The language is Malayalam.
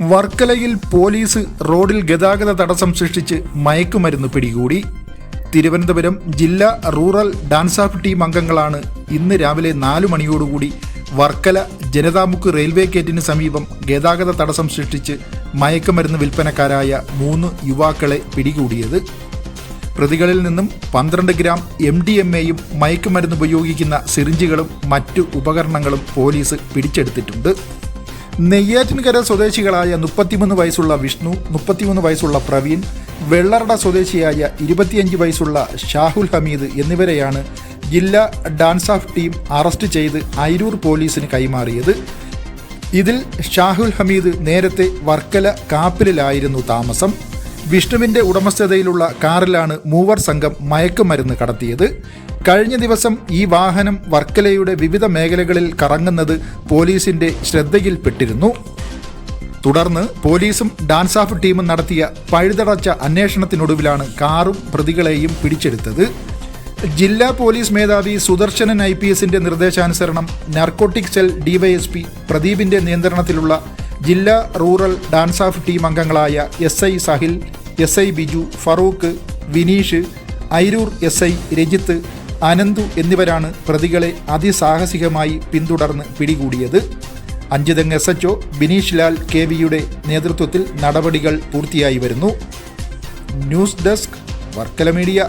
വർക്കലയിൽ പോലീസ് റോഡിൽ ഗതാഗത തടസ്സം സൃഷ്ടിച്ച് മയക്കുമരുന്ന് പിടികൂടി. തിരുവനന്തപുരം ജില്ലാ റൂറൽ ഡാൻസ് ഓഫ് ടീം അംഗങ്ങളാണ് ഇന്ന് രാവിലെ നാലു മണിയോടുകൂടി വർക്കല ജനതാമുക്ക് റെയിൽവേ ഗേറ്റിന് സമീപം ഗതാഗത തടസ്സം സൃഷ്ടിച്ച് മയക്കുമരുന്ന് വിൽപ്പനക്കാരായ മൂന്ന് യുവാക്കളെ പിടികൂടിയത്. പ്രതികളിൽ നിന്നും പന്ത്രണ്ട് ഗ്രാം എം ഡി എം എയും മയക്കുമരുന്ന് ഉപയോഗിക്കുന്ന സിറിഞ്ചുകളും മറ്റു ഉപകരണങ്ങളും പോലീസ് പിടിച്ചെടുത്തിട്ടുണ്ട്. നെയ്യാറ്റിൻകര സ്വദേശികളായ മുപ്പത്തിമൂന്ന് വയസ്സുള്ള വിഷ്ണു മുപ്പത്തിമൂന്ന് വയസ്സുള്ള പ്രവീൺ വെള്ളറട സ്വദേശിയായ ഇരുപത്തിയഞ്ച് വയസ്സുള്ള ഷാഹുൽ ഹമീദ് എന്നിവരെയാണ് ജില്ലാ ഡാൻസ് ഓഫ് ടീം അറസ്റ്റ് ചെയ്ത് അയിരൂർ പോലീസിന് കൈമാറിയത്. ഇതിൽ ഷാഹുൽ ഹമീദ് നേരത്തെ വർക്കല കാപ്പിലായിരുന്നു താമസം. വിഷ്ണുവിന്റെ ഉടമസ്ഥതയിലുള്ള കാറിലാണ് മൂവർ സംഘം മയക്കുമരുന്ന് കടത്തിയത്. കഴിഞ്ഞ ദിവസം ഈ വാഹനം വർക്കലയുടെ വിവിധ മേഖലകളിൽ കറങ്ങുന്നത് പോലീസിന്റെ ശ്രദ്ധയിൽപ്പെട്ടിരുന്നു. തുടർന്ന് പോലീസും ഡാൻസ് ഓഫ് ടീമും നടത്തിയ പഴുതടച്ച അന്വേഷണത്തിനൊടുവിലാണ് കാറും പ്രതികളെയും പിടിച്ചെടുത്തത്. ജില്ലാ പോലീസ് മേധാവി സുദർശനൻ ഐ പി എസിന്റെ നിർദ്ദേശാനുസരണം നാർക്കോട്ടിക് സെൽ ഡിവൈഎസ്പി പ്രദീപിന്റെ നിയന്ത്രണത്തിലുള്ള ജില്ലാ റൂറൽ ഡാൻസ് ഓഫ് ടീം അംഗങ്ങളായ S I Sahil S I Biju Farooq Vineesh Airoor S I Rajith Ananthu എന്നിവരാണ് പ്രതികളെ അതിസാഹസികമായി പിന്തുടർന്ന് പിടികൂടിയത്. Anchuthengu S H Bineesh Lal K വിയുടെ നേതൃത്വത്തിൽ നടപടികൾ പൂർത്തിയായി വരുന്നു. News desk Varkala media.